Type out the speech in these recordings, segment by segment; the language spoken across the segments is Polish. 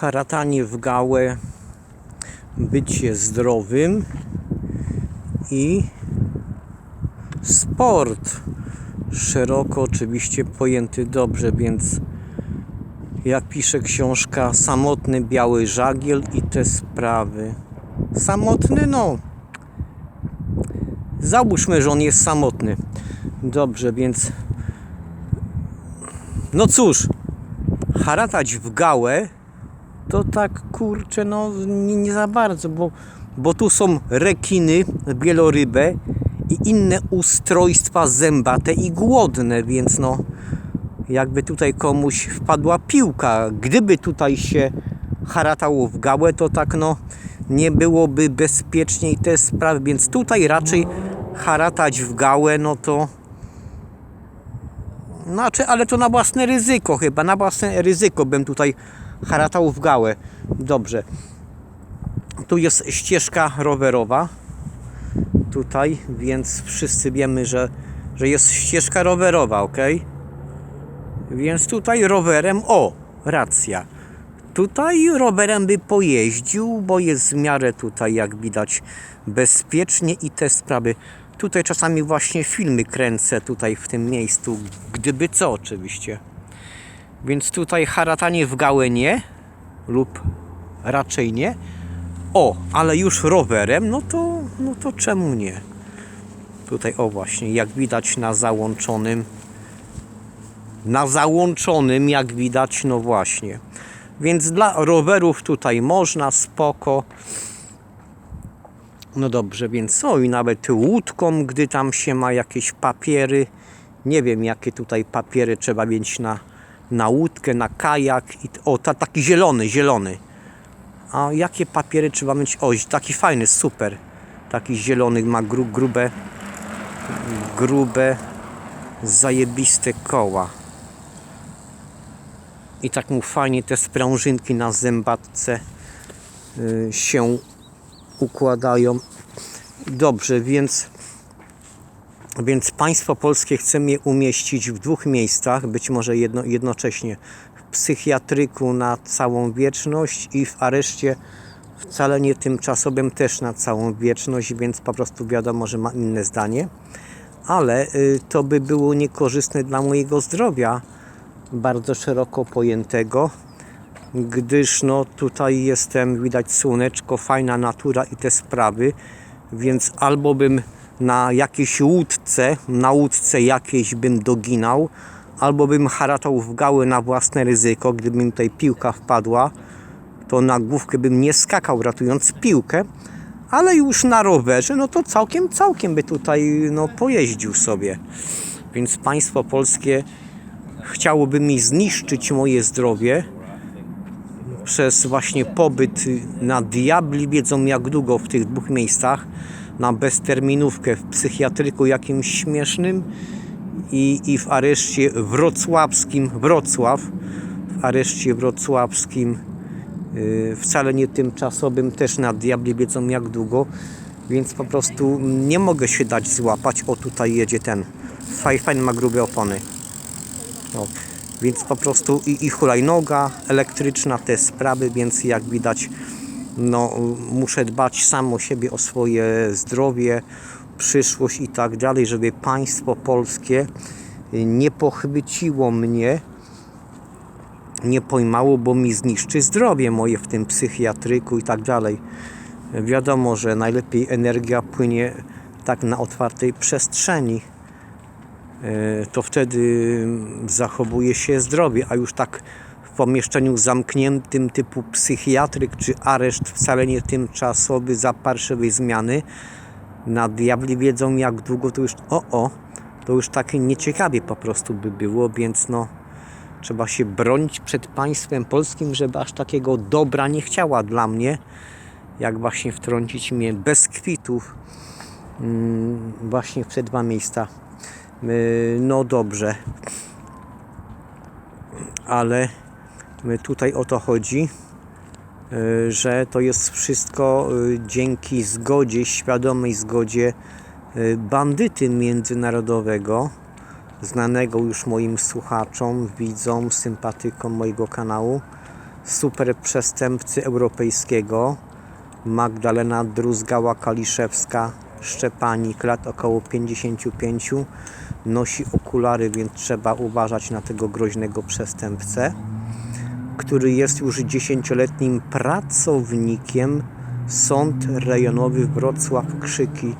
haratanie w gałę, bycie zdrowym i sport szeroko oczywiście pojęty dobrze, więc jak pisze książka Samotny Biały Żagiel i te sprawy. Samotny no. Załóżmy, że on jest samotny. Dobrze, więc no cóż, haratać w gałę to tak kurczę, no nie, nie za bardzo, bo, bo tu są rekiny, wielorybę i inne ustrojstwa zębate i głodne, więc no jakby tutaj komuś wpadła piłka, gdyby tutaj się haratało w gałę, to tak no nie byłoby bezpieczniej te sprawy, więc tutaj raczej haratać w gałę, no to znaczy, ale to na własne ryzyko chyba, na własne ryzyko bym tutaj haratał w gałę. Dobrze. Tu jest ścieżka rowerowa. Tutaj, więc wszyscy wiemy, że, że jest ścieżka rowerowa, ok? Więc tutaj rowerem, o, racja. Tutaj rowerem by pojeździł, bo jest w miarę tutaj, jak widać, bezpiecznie i te sprawy. Tutaj czasami właśnie filmy kręcę tutaj w tym miejscu, gdyby co oczywiście. Więc tutaj haratanie w gałę nie, lub raczej nie. O, ale już rowerem, no to, no to czemu nie? Tutaj o właśnie, jak widać na załączonym, na załączonym, jak widać, no właśnie. Więc dla rowerów tutaj można, spoko. No dobrze, więc o i nawet łódką, gdy tam się ma jakieś papiery. Nie wiem, jakie tutaj papiery trzeba mieć na, na łódkę, na kajak. I, o, ta, taki zielony, zielony. A jakie papiery trzeba mieć? O, taki fajny, super. Taki zielony, ma gru, grube, grube, zajebiste koła. I tak mu fajnie te sprężynki na zębatce y, się układają. Dobrze, więc, więc państwo polskie chce mnie umieścić w dwóch miejscach, być może jedno, jednocześnie w psychiatryku na całą wieczność i w areszcie wcale nie tymczasowym też na całą wieczność, więc po prostu wiadomo, że ma inne zdanie. Ale y, to by było niekorzystne dla mojego zdrowia, bardzo szeroko pojętego gdyż no tutaj jestem, widać słoneczko, fajna natura i te sprawy, więc albo bym na jakiejś łódce, na łódce jakiejś bym doginał, albo bym haratał w gałę na własne ryzyko, gdyby mi tutaj piłka wpadła, to na główkę bym nie skakał ratując piłkę, ale już na rowerze, no to całkiem, całkiem by tutaj no, pojeździł sobie. Więc państwo polskie chciałoby mi zniszczyć moje zdrowie, przez właśnie pobyt na diabli wiedzą jak długo w tych dwóch miejscach na bezterminówkę w psychiatryku jakimś śmiesznym i, i w areszcie wrocławskim Wrocław w areszcie wrocławskim yy, wcale nie tymczasowym też na diabli wiedzą jak długo więc po prostu nie mogę się dać złapać. O tutaj jedzie ten. Fajny ma grube opony. O. Więc po prostu i, i hulajnoga elektryczna, te sprawy, więc jak widać, no, muszę dbać sam o siebie, o swoje zdrowie, przyszłość i tak dalej, żeby państwo polskie nie pochwyciło mnie, nie pojmało, bo mi zniszczy zdrowie moje w tym psychiatryku i tak dalej. Wiadomo, że najlepiej energia płynie tak na otwartej przestrzeni to wtedy zachowuje się zdrowie, a już tak w pomieszczeniu zamkniętym typu psychiatryk czy areszt wcale nie tymczasowy za parszywej zmiany. Na diabli wiedzą jak długo to już, o o, to już takie nieciekawie po prostu by było, więc no trzeba się bronić przed państwem polskim, żeby aż takiego dobra nie chciała dla mnie, jak właśnie wtrącić mnie bez kwitów mm, właśnie w te dwa miejsca. Y, no dobrze. Ale tutaj o to chodzi, y, że to jest wszystko y, dzięki zgodzie, świadomej zgodzie bandyty międzynarodowego, znanego już moim słuchaczom, widzom, sympatykom mojego kanału, super przestępcy europejskiego Magdalena Druzgała-Kaliszewska, Szczepanik, lat około 55. Nosi okulary, więc trzeba uważać na tego groźnego przestępcę, który jest już dziesięcioletnim pracownikiem Sąd Rejonowy Wrocław Krzyki,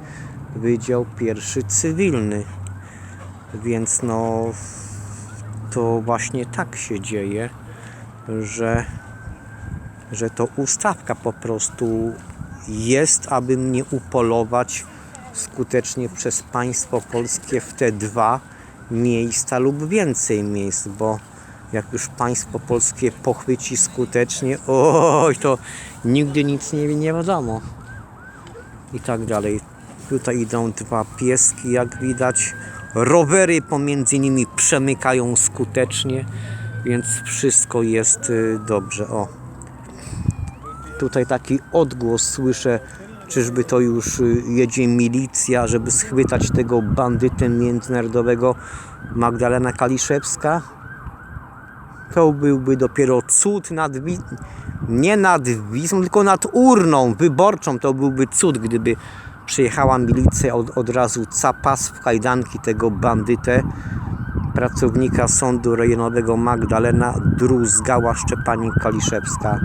Wydział Pierwszy Cywilny. Więc no, to właśnie tak się dzieje, że że to ustawka po prostu jest, aby mnie upolować skutecznie przez państwo polskie w te dwa miejsca lub więcej miejsc, bo jak już państwo polskie pochwyci skutecznie, oj, to nigdy nic nie, nie wiadomo. I tak dalej. Tutaj idą dwa pieski, jak widać. Rowery pomiędzy nimi przemykają skutecznie, więc wszystko jest y, dobrze. O. Tutaj taki odgłos słyszę, czyżby to już y, jedzie milicja, żeby schwytać tego bandytę międzynarodowego Magdalena Kaliszewska. To byłby dopiero cud nad nie nad Wisłą, tylko nad urną wyborczą. To byłby cud, gdyby przyjechała milicja od, od razu capas w kajdanki tego bandytę pracownika sądu rejonowego Magdalena Druzgała Szczepanik Kaliszewska.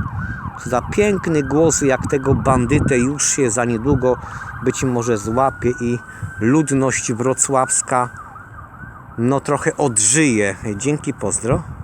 Za piękny głos jak tego bandytę już się za niedługo być może złapie i ludność wrocławska no trochę odżyje. Dzięki, pozdro.